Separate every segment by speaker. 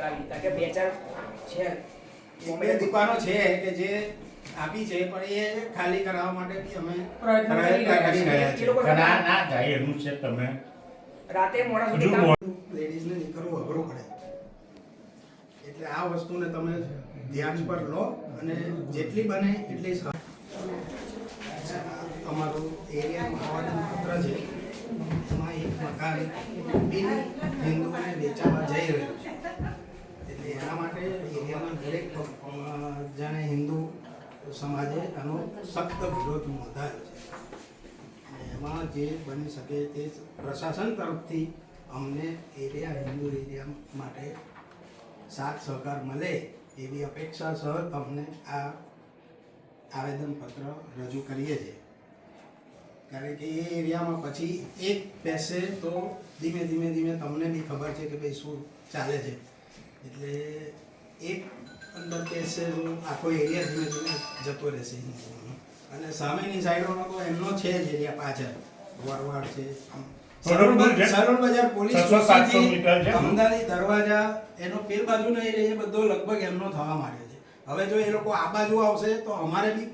Speaker 1: કરાવી દીધા. કે બે ચાર છે.
Speaker 2: દુકાનો છે કે જે આપી છે પણ એ ખાલી કરાવવા માટે બી અમે
Speaker 1: પ્રયત્ન કરી રહ્યા
Speaker 2: છીએ
Speaker 3: ના થાય એનું છે તમે.
Speaker 1: રાતે મોડા સુધી
Speaker 2: લેડીઝને નીકળવું અઘરું પડે. એટલે આ વસ્તુને તમે ધ્યાન પર લો અને જેટલી બને એટલી અમારું એરિયા આવેદન પત્ર છે. એમાં એક મકાન સમાજે આનો સખત વિરોધ નોંધાયો છે. એમાં જે બની શકે તે પ્રશાસન તરફથી અમને એરિયા, હિન્દુ એરિયા માટે સાથ સહકાર મળે એવી અપેક્ષા સહ તમને આ આવેદનપત્ર રજૂ કરીએ છીએ. કારણ કે એ એરિયામાં પછી એક પેસે તો ધીમે ધીમે ધીમે તમને બી ખબર છે કે ભાઈ શું ચાલે છે. એટલે એક અંદર બેસે આખો એરિયા ધીમે જતો રહેશે અને સામેની સાઈડોનો તો એમનો છે જ એરિયા પાછળ. વરવાડ છે. આમ
Speaker 3: થોડું દૂર છે.
Speaker 2: સરોડ બજાર પોલીસ
Speaker 3: 600-700
Speaker 2: ચોકીથી
Speaker 3: મીટર છે.
Speaker 2: અમદાવાદી દરવાજા એનો પેલ બાજુ નહીં રહે બધો લગભગ એમનો થવા માંડ્યો છે. હવે જો એ લોકો આ બાજુ આવશે તો અમારે બી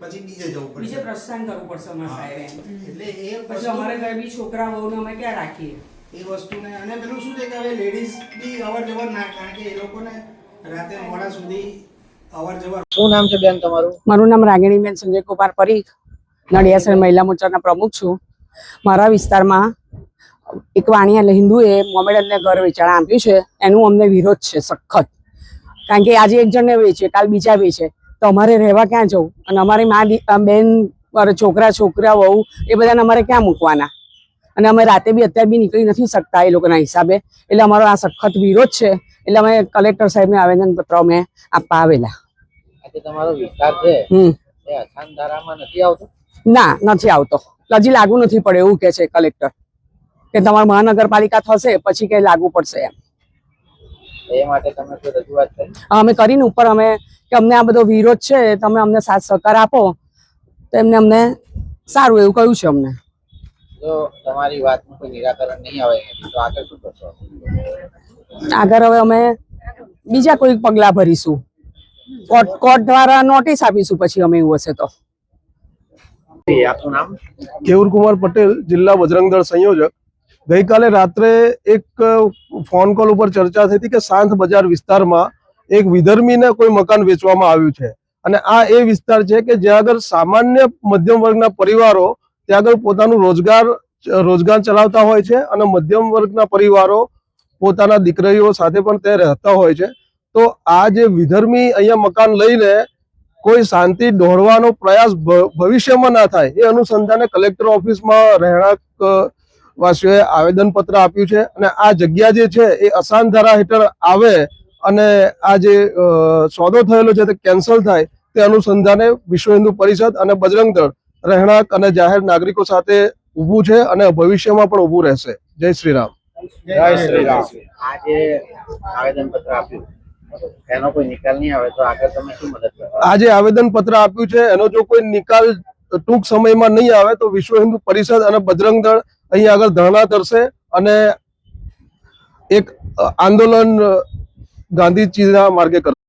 Speaker 2: પછી બીજે જવું
Speaker 1: બીજે
Speaker 2: પડશે
Speaker 1: પ્રસ્થાન કરવું પડશે અમારે સાહેબ.
Speaker 2: એટલે એ
Speaker 1: પછી અમારે ઘરે બી છોકરા વહુને અમે ક્યાં રાખીએ?
Speaker 2: એ વસ્તુને અને પેલું શું છે કે હવે લેડીઝ બી અવર જવર ના કારણ કે એ લોકોને રાતે મોડા સુધી અવર જવર.
Speaker 4: શું નામ છે બેન તમારું?
Speaker 5: મારું નામ રાગીણીબેન સંજય કુમાર પરીખ. નડિયાસર મહિલા મોરચાના પ્રમુખ છું. મારા વિસ્તારમાં એક વાણિયા એટલે હિન્દુએ મોમેડનને ઘર વેચાણ આપ્યું છે. એનું અમને વિરોધ છે સખત. કારણ કે આજે એક જણને વેચે કાલ બીજા વેચે. તો અમારે રહેવા ક્યાં જવું? અને અમારી મા બેન મારા છોકરા છોકરા વહુ એ બધાને અમારે ક્યાં મૂકવાના? અને અમે રાતે બી અત્યારે બી નીકળી નથી શકતા એ લોકોના હિસાબે. એટલે અમારો આ સખત વિરોધ છે. એટલે અમે કલેક્ટર સાહેબને આવેદનપત્ર અમે આપવા આવેલા.
Speaker 4: તમારો વિસ્તાર છે નથી આવતો?
Speaker 5: ના નથી આવતો. હજી લાગુ નથી પડે એવું કે છે કલેક્ટર. કે તમારી મહાનગરપાલિકા થશે પછી કે લાગુ પડશે એમ.
Speaker 4: એ માટે તમે કોઈ રજૂઆત કરી?
Speaker 5: અમે કરીને ઉપર અમે કે અમને આ બધો વિરોધ છે તમે અમને સાથ સહકાર આપો તો એમને અમને સારું એવું કહ્યું છે અમને.
Speaker 4: જો તમારી વાતનું કોઈ નિરાકરણ નહીં આવે તો આગળ શું કરશો?
Speaker 5: આગળ હવે અમે બીજા કોઈ પગલા ભરીશું. કોર્ટ કોર્ટ દ્વારા નોટિસ આપીશું પછી અમે એવું હશે તો.
Speaker 6: કેવુરકુમાર પટેલ જિલ્લા બજરંગ દળ સંયોજક. ગઈકાલે રાત્રે એક ફોન કોલ ઉપર ચર્ચા થઈ હતી કે સાંત બજાર વિસ્તારમાં એક વિધર્મીને કોઈ મકાન વેચવામાં આવ્યું છે. અને આ એ વિસ્તાર છે કે જ્યાં આગળ સામાન્ય મધ્યમ વર્ગના પરિવારો ત્યાં આગળ પોતાનું રોજગાર રોજગાર ચલાવતા હોય છે અને મધ્યમ વર્ગના પરિવારો પોતાના દીકરીઓ સાથે પણ તે રહેતા હોય છે. તો આ જે વિધર્મી અહીંયા મકાન લઈને કોઈ શાંતિ દોડવાનો પ્રયાસ ભવિષ્યમાં ના થાય, એ અનુસંધાને કલેક્ટર ઓફિસમાં રહેણાંક વાસીઓએ આવેદનપત્ર આપ્યું છે અને આ જગ્યા જે છે એ અસાન ધારા હેઠળ આવે અને આ જે સોદો થયેલો છે તે કેન્સલ થાય, તે અનુસંધાને વિશ્વ હિન્દુ પરિષદ અને બજરંગ દળ રહેણાંક અને જાહેર નાગરિકો સાથે ઊભું છે અને ભવિષ્યમાં પણ ઊભું રહેશે. જય શ્રી રામ.
Speaker 4: જય શ્રી રામ. આ જે આવેદન પત્ર આપ્યું. એનો કોઈ નિકાલ નહીં આવે તો આગળ તમે શું મદદ કરશો
Speaker 6: આ જે આપ્યું છે. એનો જો કોઈ નિકાલ ટૂંક સમયમાં નહીં આવે તો વિશ્વ હિન્દુ પરિષદ અને બજરંગ દળ અહીં આગળ ધરણા કરશે અને એક આંદોલન ગાંધીજીના માર્ગે કરશે.